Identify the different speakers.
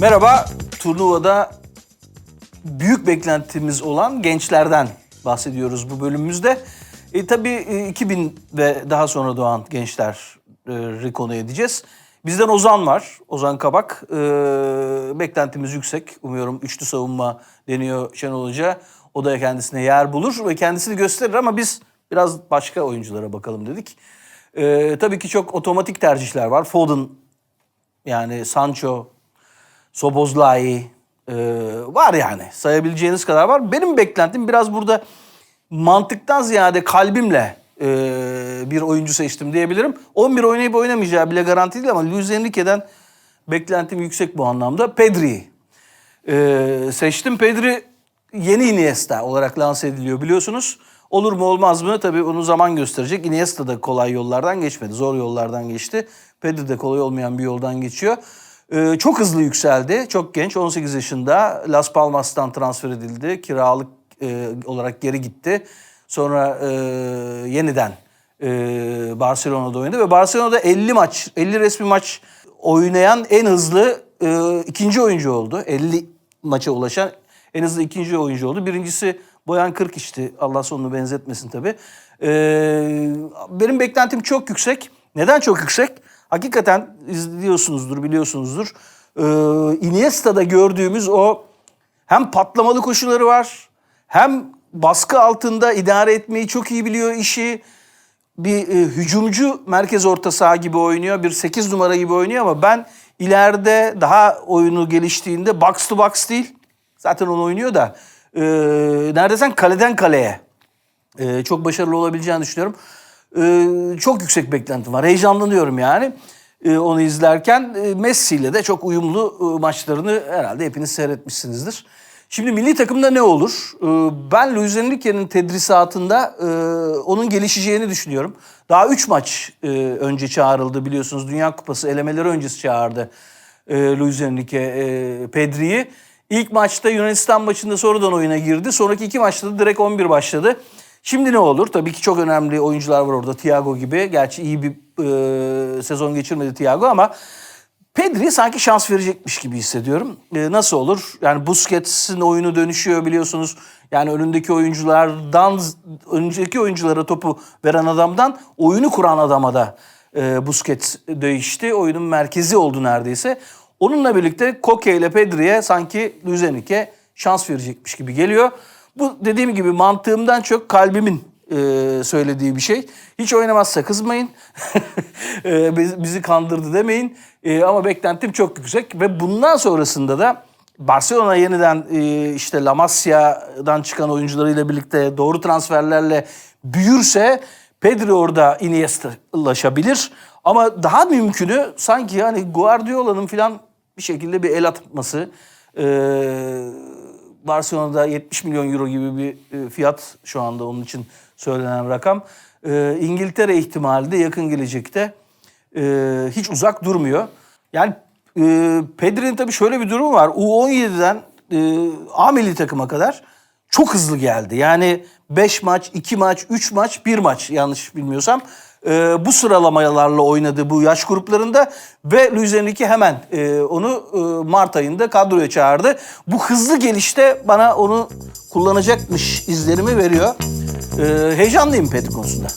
Speaker 1: Merhaba, turnuvada büyük beklentimiz olan gençlerden bahsediyoruz bu bölümümüzde. E, tabii e, 2000 ve daha sonra doğan gençleri konu edeceğiz. Bizden Ozan var, Ozan Kabak. E, beklentimiz yüksek. Umuyorum üçlü savunma deniyor Şenol Hoca. O da kendisine yer bulur ve kendisini gösterir ama biz biraz başka oyunculara bakalım dedik. E, tabii ki çok otomatik tercihler var. Foden, yani Sancho, Sobozlai e, var yani. Sayabileceğiniz kadar var. Benim beklentim biraz burada mantıktan ziyade kalbimle e, bir oyuncu seçtim diyebilirim. 11 oynayıp oynamayacağı bile garanti değil ama Luis Enrique'den beklentim yüksek bu anlamda. Pedri'yi e, seçtim. Pedri yeni Iniesta olarak lanse ediliyor biliyorsunuz. Olur mu olmaz mı tabii onu zaman gösterecek. Iniesta da kolay yollardan geçmedi. Zor yollardan geçti. Pedri de kolay olmayan bir yoldan geçiyor. Ee, çok hızlı yükseldi. Çok genç 18 yaşında Las Palmas'tan transfer edildi. Kiralık e, olarak geri gitti. Sonra e, yeniden e, Barcelona'da oynadı ve Barcelona'da 50 maç, 50 resmi maç oynayan en hızlı e, ikinci oyuncu oldu. 50 maça ulaşan en hızlı ikinci oyuncu oldu. Birincisi Boyan Kırkiş'ti. Allah sonunu benzetmesin tabii. Ee, benim beklentim çok yüksek. Neden çok yüksek? Hakikaten izliyorsunuzdur, biliyorsunuzdur. Ee, Iniesta'da gördüğümüz o hem patlamalı koşuları var, hem baskı altında idare etmeyi çok iyi biliyor işi. Bir e, hücumcu merkez orta saha gibi oynuyor, bir 8 numara gibi oynuyor ama ben ileride daha oyunu geliştiğinde box to box değil, zaten onu oynuyor da e, neredeyse kaleden kaleye e, çok başarılı olabileceğini düşünüyorum. E, çok yüksek beklentim var. Heyecanlanıyorum yani e, onu izlerken. E, Messi ile de çok uyumlu e, maçlarını herhalde hepiniz seyretmişsinizdir. Şimdi milli takımda ne olur? Ben Luis Enrique'nin tedrisatında e, onun gelişeceğini düşünüyorum. Daha 3 maç e, önce çağrıldı biliyorsunuz. Dünya Kupası elemeleri öncesi çağırdı e, Luis Enrique Pedri'yi. İlk maçta Yunanistan maçında sonradan oyuna girdi. Sonraki iki maçta da direkt 11 başladı. Şimdi ne olur? Tabii ki çok önemli oyuncular var orada. Thiago gibi. Gerçi iyi bir e, sezon geçirmedi Thiago ama Pedri sanki şans verecekmiş gibi hissediyorum. E, nasıl olur? Yani Busquets'in oyunu dönüşüyor biliyorsunuz. Yani önündeki oyunculardan, önceki oyunculara topu veren adamdan oyunu kuran adama da e, Busquets değişti. Oyunun merkezi oldu neredeyse. Onunla birlikte Koke ile Pedri'ye sanki Luis Enrique şans verecekmiş gibi geliyor. Bu dediğim gibi mantığımdan çok kalbimin e, söylediği bir şey. Hiç oynamazsa kızmayın. e, biz- bizi kandırdı demeyin. E, ama beklentim çok yüksek ve bundan sonrasında da Barcelona yeniden e, işte La Masia'dan çıkan oyuncularıyla birlikte doğru transferlerle büyürse Pedri orada Iniesta'laşabilir. Ama daha mümkünü sanki yani Guardiola'nın falan bir şekilde bir el atması. E, Barcelona'da 70 milyon euro gibi bir e, fiyat şu anda onun için söylenen rakam. E, İngiltere ihtimali de yakın gelecekte e, hiç uzak durmuyor. Yani e, Pedri'nin tabii şöyle bir durumu var. U17'den e, A milli takıma kadar çok hızlı geldi. Yani 5 maç, 2 maç, 3 maç, 1 maç yanlış bilmiyorsam. E, bu sıralamalarla oynadı bu yaş gruplarında ve Luis Enrique hemen e, onu e, Mart ayında kadroya çağırdı. Bu hızlı gelişte bana onu kullanacakmış izlerimi veriyor. E, heyecanlıyım Pedri konusunda.